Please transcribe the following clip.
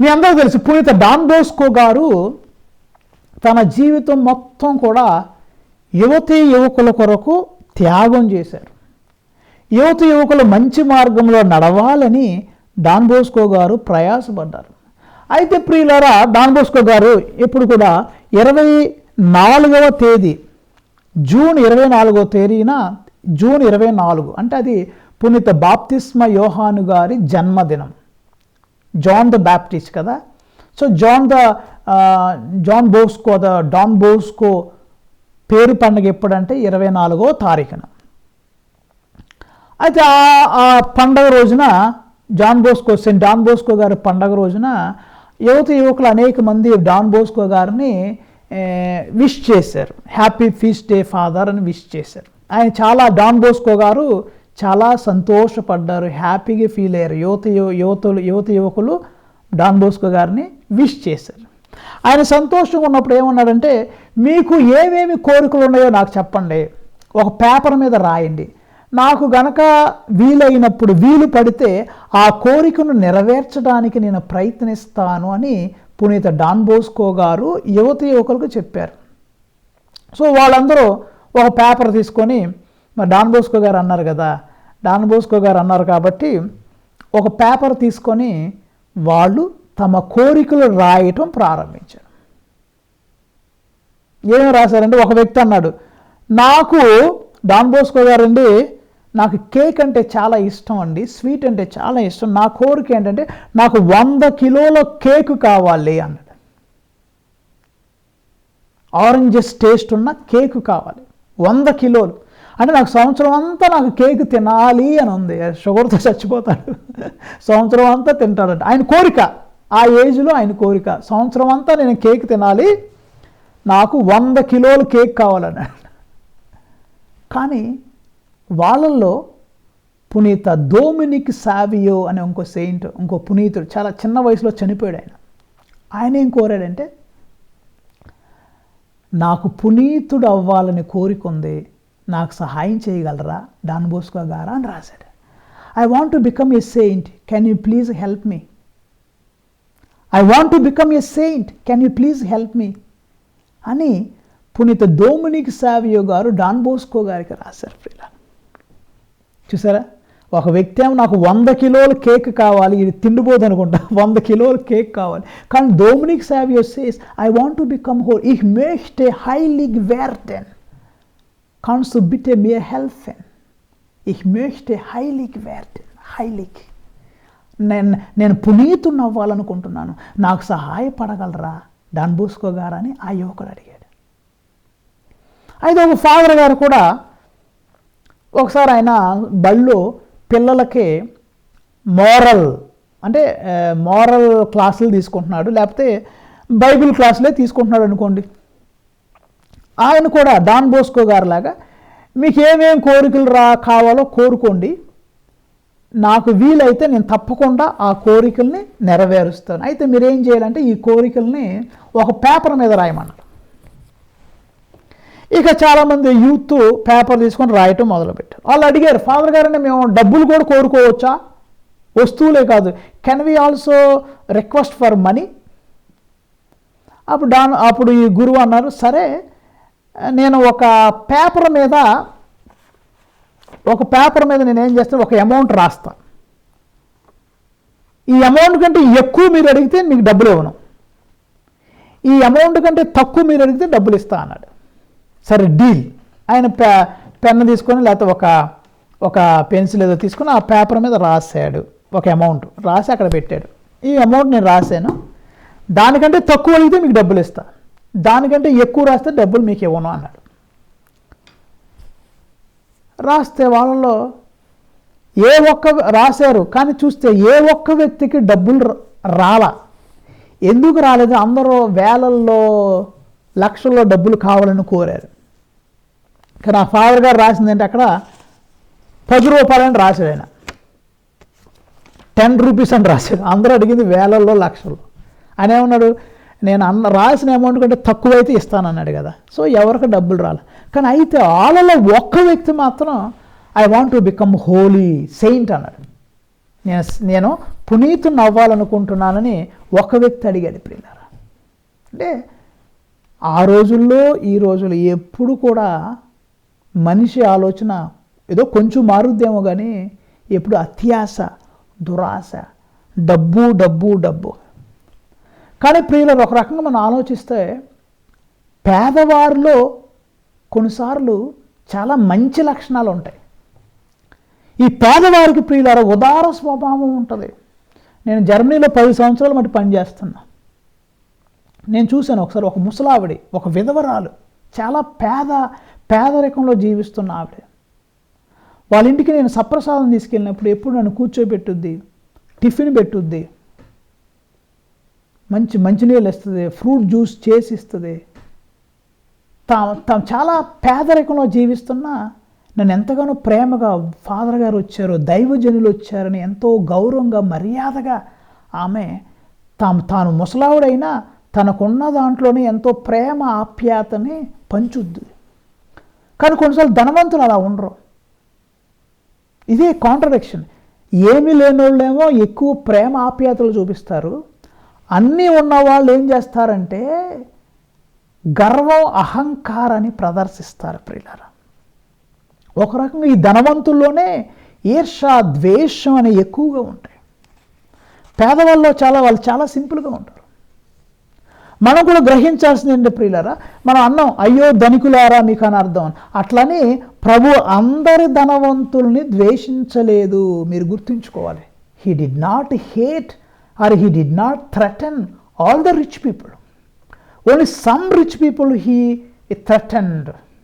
మీ అందరూ తెలుసు పునీత డాన్బోస్కో గారు తన జీవితం మొత్తం కూడా యువతీ యువకుల కొరకు త్యాగం చేశారు. యువత యువకులు మంచి మార్గంలో నడవాలని డాన్బోస్కో గారు ప్రయాసపడ్డారు. అయితే ప్రియులారా డాన్బోస్కో గారు ఇప్పుడు కూడా ఇరవై నాలుగవ తేదీ జూన్ ఇరవై నాలుగవ తేదీన జూన్ ఇరవై నాలుగు అంటే అది పునీత బాప్తిస్మ యోహాను గారి జన్మదినం. జాన్ ద బ్యాప్టిస్ట్ కదా. So John the John Bosco the Don Bosco పేరు పండుగ ఎప్పుడంటే ఇరవై నాలుగో తారీఖున. అయితే ఆ పండగ రోజున John Bosco Saint Don Bosco గారి పండగ రోజున యువత యువకులు అనేక మంది డాన్ బోస్కో గారిని విష్ చేశారు. హ్యాపీ ఫీస్ట్ డే ఫాదర్ అని విష్ చేశారు. ఆయన చాలా డాన్ బోస్కో గారు చాలా సంతోషపడ్డారు హ్యాపీగా ఫీల్ అయ్యారు. యువత యు- యువతులు యువత యువకులు డాన్ బోస్కో గారిని విష్ చేశారు. ఆయన సంతోషంగా ఉన్నప్పుడు ఏమన్నాడంటే మీకు ఏమేమి కోరికలు ఉన్నాయో నాకు చెప్పండి. ఒక పేపర్ మీద రాయండి. నాకు గనక వీలైనప్పుడు వీలు పడితే ఆ కోరికను నెరవేర్చడానికి నేను ప్రయత్నిస్తాను అని పునీత డాన్ బోస్కో గారు యువత యువకులకు చెప్పారు. సో వాళ్ళందరూ ఒక పేపర్ తీసుకొని మరి డాన్ బోస్కో గారు అన్నారు కదా డాన్ బోస్కో గారు అన్నారు కాబట్టి ఒక పేపర్ తీసుకొని వాళ్ళు తమ కోరికలు రాయటం ప్రారంభించారు. ఏమేమి రాశారంటే ఒక వ్యక్తి అన్నాడు నాకు డాన్ బోస్కో గారండి నాకు కేక్ అంటే చాలా ఇష్టం అండి స్వీట్ అంటే చాలా ఇష్టం నా కోరిక ఏంటంటే నాకు వంద కిలోల కేక్ కావాలి అన్నాడు. ఆరెంజెస్ టేస్ట్ ఉన్న కేక్ కావాలి వంద కిలోలు. అంటే నాకు సంవత్సరం అంతా నాకు కేక్ తినాలి అని ఉంది. షుగర్తో చచ్చిపోతాడు. సంవత్సరం అంతా తింటాడంట. ఆయన కోరిక. ఆ ఏజ్లో ఆయన కోరిక. సంవత్సరం అంతా నేను కేక్ తినాలి. నాకు వంద కిలోలు కేక్ కావాలన్నాడు కానీ వాళ్ళల్లో పునీత దోమినిక్ సావియో అనే ఇంకో సెయింట్ ఇంకో పునీతుడు చాలా చిన్న వయసులో చనిపోయాడు ఆయన. ఆయన ఏం కోరాడంటే నాకు పునీతుడు అవ్వాలని కోరిక ఉంది. నాకు సహాయం చేయగలరా? డాన్ బోస్కో గారా అని రాశాడు. I want to become a saint can you please help me I want to become a saint can you please help me అని పునీత దోమునికి సావియో గారు డాన్ బోస్కో గారికి రాశారు ప్రియుల. చూసారా? ఒక వ్యక్తి ఏమో నాకు వంద కిలోల కేక్ కావాలి ఇది తిండిపోదు అనుకుంటా. వంద కిలోల కేక్ కావాలి. కానీ Dominic Savio says I want to become whole ఇహ్ మేస్ట్ ఏ వేర్ వేర్టెన్ kannst du bitte mir helfen? Ich möchte heilig werden. Heilig. నేను నేను పునీతుని అవ్వాలనుకుంటున్నాను నాకు సహాయపడగలరా డాన్ బూస్కో గారని ఆ యువకుడు అడిగాడు అయితే ఒక ఫాదర్ గారు కూడా ఒకసారి ఆయన బళ్ళు పిల్లలకి మోరల్ అంటే మోరల్ క్లాసులు తీసుకుంటున్నాడు లేకపోతే బైబిల్ క్లాసులే తీసుకుంటున్నాడు అనుకోండి ఆయన కూడా డాన్ బోస్కో గారిలాగా మీకు ఏమేం కోరికలు రా కావాలో కోరుకోండి. నాకు వీలైతే నేను తప్పకుండా ఆ కోరికల్ని నెరవేరుస్తాను. అయితే మీరేం చేయాలంటే ఈ కోరికల్ని ఒక పేపర్ మీద రాయమన్నారు. ఇక చాలామంది యూత్ పేపర్ తీసుకొని రాయటం మొదలుపెట్టారు. వాళ్ళు అడిగారు ఫాదర్ గారంటే మేము డబ్బులు కూడా కోరుకోవచ్చా? వస్తువులే కాదు. Can we also request for money? అప్పుడు డాన్ అప్పుడు ఈ గురువు అన్నారు సరే నేను ఒక పేపర్ మీద ఒక పేపర్ మీద నేను ఏం చేస్తాను ఒక అమౌంట్ రాస్తా. ఈ అమౌంట్ కంటే ఎక్కువ మీరు అడిగితే మీకు డబ్బులు ఇవ్వను. ఈ అమౌంట్ కంటే తక్కువ మీరు అడిగితే డబ్బులు ఇస్తా అన్నాడు. సరే డీల్ ఆయన పె పెన్ను తీసుకొని లేకపోతే ఒక ఒక పెన్సిల్ ఏదో తీసుకొని ఆ పేపర్ మీద రాశాడు. ఒక అమౌంట్ రాసి అక్కడ పెట్టాడు. ఈ అమౌంట్ నేను రాశాను. దానికంటే తక్కువ అడిగితే మీకు డబ్బులు ఇస్తా. దానికంటే ఎక్కువ రాస్తే డబ్బులు మీకు ఇవ్వను అన్నాడు. రాస్తే వాళ్ళలో ఏ ఒక్క రాశారు కానీ చూస్తే ఏ ఒక్క వ్యక్తికి డబ్బులు రాల రాలా. ఎందుకు రాలేదు? అందరూ వేలల్లో లక్షల్లో డబ్బులు కావాలని కోరారు. కానీ ఆ ఫాదర్ గారు రాసిందంటే అక్కడ? పది రూపాయలని రాశాడు ఆయన. టెన్ రూపీస్ అని రాశాడు. అందరూ అడిగింది వేలల్లో లక్షల్లో. ఆయన ఏమన్నాడు? నేను అన్న రాసిన అమౌంట్ కంటే తక్కువ అయితే ఇస్తానన్నాడు కదా. సో ఎవరికి డబ్బులు రాలి. కానీ అయితే వాళ్ళలో ఒక్క వ్యక్తి మాత్రం I want to become holy saint అన్నాడు. నేను నేను పునీతుని అవ్వాలనుకుంటున్నానని ఒక వ్యక్తి అడిగాడు ప్రియులారా. అంటే ఆ రోజుల్లో ఈ రోజుల్లో ఎప్పుడు కూడా మనిషి ఆలోచన ఏదో కొంచెం మారుద్దేమో కానీ ఎప్పుడు అత్యాశ దురాశ డబ్బు డబ్బు డబ్బు. కానీ ప్రియులు ఒక రకంగా మనం ఆలోచిస్తే పేదవారిలో కొన్నిసార్లు చాలా మంచి లక్షణాలు ఉంటాయి. ఈ పేదవారికి ప్రియులారా ఉదార స్వభావం ఉంటుంది. నేను జర్మనీలో పది సంవత్సరాలు మట్టి పనిచేస్తున్నా నేను చూశాను ఒకసారి ఒక ముసలావిడి ఒక విధవరాలు చాలా పేద పేదరికంలో జీవిస్తున్న ఆవిడ. వాళ్ళ ఇంటికి నేను సప్రసాదం తీసుకెళ్ళినప్పుడు ఎప్పుడు నన్ను కూర్చోబెట్టుద్ది టిఫిన్ పెట్టుద్ది మంచి మంచినీళ్ళు ఇస్తుంది ఫ్రూట్ జ్యూస్ చేసి ఇస్తుంది. తాము తాము చాలా పేదరికంలో జీవిస్తున్నా నన్ను ఎంతగానో ప్రేమగా ఫాదర్ గారు వచ్చారు దైవజనులు వచ్చారని ఎంతో గౌరవంగా మర్యాదగా ఆమె తాము తాను ముసలావుడైనా తనకున్న దాంట్లోనే ఎంతో ప్రేమ ఆప్యాతని పంచుద్ది. కానీ కొన్నిసార్లు ధనవంతులు అలా ఉండరు. ఇదే కాంట్రడిక్షన్ ఏమీ లేనోళ్ళేమో ఎక్కువ ప్రేమ ఆప్యాతలు చూపిస్తారు. అన్నీ ఉన్న వాళ్ళు ఏం చేస్తారంటే గర్వం అహంకారాన్ని ప్రదర్శిస్తారు ప్రియులారా. ఒక రకంగా ఈ ధనవంతుల్లోనే ఈర్ష ద్వేషం అనే ఎక్కువగా ఉంటాయి. పేదవాళ్ళలో చాలా వాళ్ళు చాలా సింపుల్గా ఉంటారు. మనం కూడా గ్రహించాల్సింది ఏంటి ప్రియులారా? మనం అన్నాం అయ్యో ధనికులారా మీకు అని అర్థం అట్లనే అట్లని ప్రభు అందరి ధనవంతుల్ని ద్వేషించలేదు. మీరు గుర్తుంచుకోవాలి. He did not hate or he did not threaten all the rich people. Only some rich people he threatened